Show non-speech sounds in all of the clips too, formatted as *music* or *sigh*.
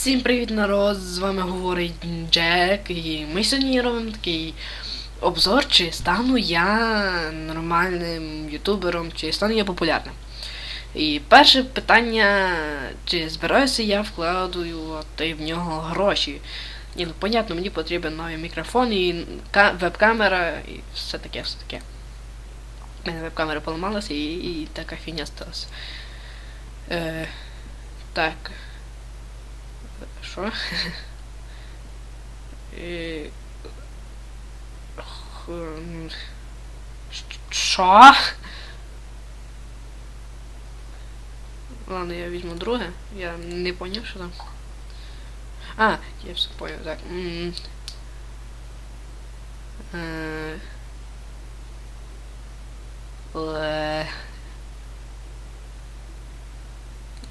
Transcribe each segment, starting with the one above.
Всім привіт, народ! З вами говорить Джек, і ми сьогодні робимо такий обзор, чи стану я нормальним ютубером, чи стану я популярним. І перше питання, чи збираюся я вкладувати в нього гроші. Ні, ну понятно, мені потрібен новий мікрофон і ка- веб-камера, і все таке, все таке. У мене веб-камера поламалася і, і така фігня сталася. Е, так. Х- Що? Ладно, я візьму друге. Я не поняв, що там. А, я все поняв, так. Е.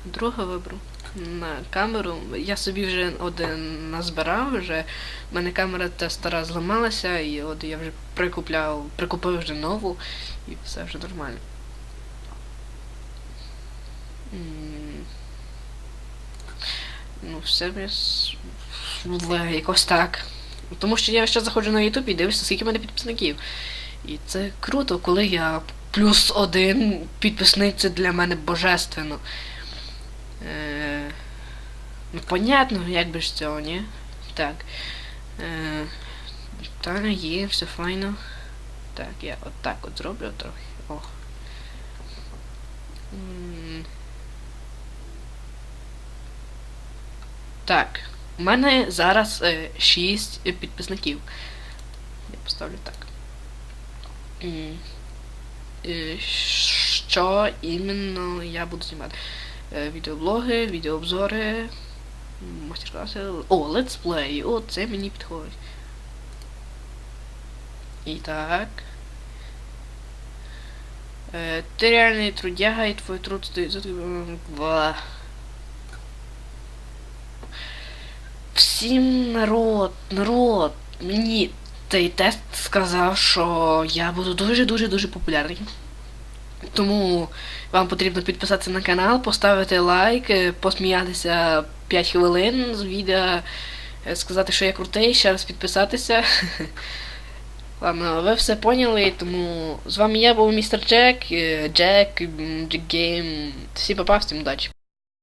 Друге виберу на камеру. Я собі вже один назбирав вже. У мене камера та стара зламалася, і от я вже прикупляв, прикупив вже нову, і все вже нормально. Ну, все без... в- якось так. Тому що я ще заходжу на YouTube і дивлюся, скільки в мене підписників. І це круто, коли я плюс один підписник, для мене божественно. Е, ну, понятно, як без цього, ні? Так. Е, та є, все файно. Так, я от от зроблю трохи. О. Так. У мене зараз е, 6 підписників. Я поставлю так. Е, Що іменно я буду знімати? Е, Відеоблоги, відеообзори, мастер-класи. О, летсплей. О, це мені підходить. І так. Е, Ти реальний трудяга і твій труд стоїть за тобою. Всім народ, народ, мені цей тест сказав, що я буду дуже-дуже-дуже популярний. Тому вам потрібно підписатися на канал, поставити лайк, е, посміятися 5 хвилин з відео, е, сказати, що я крутий, ще раз підписатися. *laughs* Ладно, ви все поняли, тому з вами я був містер Джек, е, Джек, Джек Гейм. Всім попав, всім удачі.